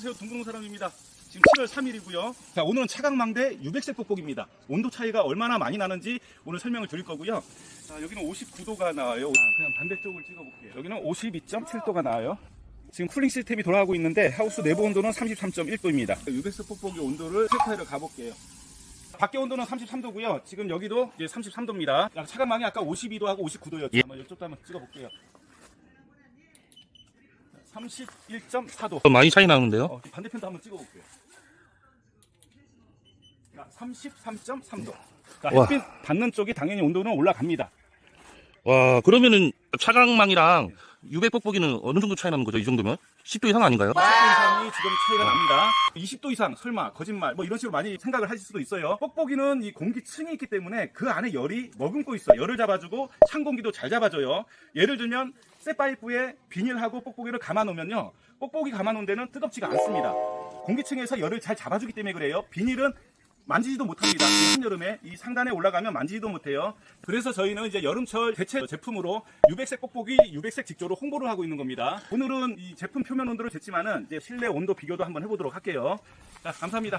안녕하세요. 둥그런 사람입니다. 지금 7월 3일이고요. 자, 오늘은 차강망대 600색 뽁뽁입니다. 온도 차이가 얼마나 많이 나는지 오늘 설명을 드릴 거고요. 자, 여기는 59도가 나와요. 아, 그냥 반대쪽을 찍어볼게요. 여기는 52.7도가 나와요. 지금 쿨링 시스템이 돌아가고 있는데 하우스 내부 온도는 33.1도입니다. 600색 뽁뽁이 온도를 체크하러 가볼게요. 밖에 온도는 33도고요. 지금 여기도 이제 33도입니다. 차가망이 아까 52도하고 59도였죠. 예. 한번 이쪽도 한번 찍어볼게요. 31.4도. 어, 많이 차이 나는데요? 어, 반대편도 한번 찍어볼게요. 자, 33.3도. 자, 와. 햇빛 받는 쪽이 당연히 온도는 올라갑니다. 와, 그러면은 차강망이랑 600 뽁뽁이는 어느 정도 차이 나는 거죠? 이 정도면? 10도 이상 아닌가요? 10도 이상이 지금 차이가 납니다. 20도 이상, 설마, 거짓말, 뭐 이런 식으로 많이 생각을 하실 수도 있어요. 뽁뽁이는 이 공기층이 있기 때문에 그 안에 열이 머금고 있어요. 열을 잡아주고 찬 공기도 잘 잡아줘요. 예를 들면 쇠파이프에 비닐하고 뽁뽁이를 감아 놓으면요. 뽁뽁이 감아 놓은 데는 뜨겁지가 않습니다. 공기층에서 열을 잘 잡아주기 때문에 그래요. 비닐은 만지지도 못합니다. 이 한여름에 이 상단에 올라가면 만지지도 못해요. 그래서 저희는 이제 여름철 대체 제품으로 600색 뽁뽁이 600색 직조로 홍보를 하고 있는 겁니다. 오늘은 이 제품 표면 온도를 쟀지만은 이제 실내 온도 비교도 한번 해보도록 할게요. 자, 감사합니다.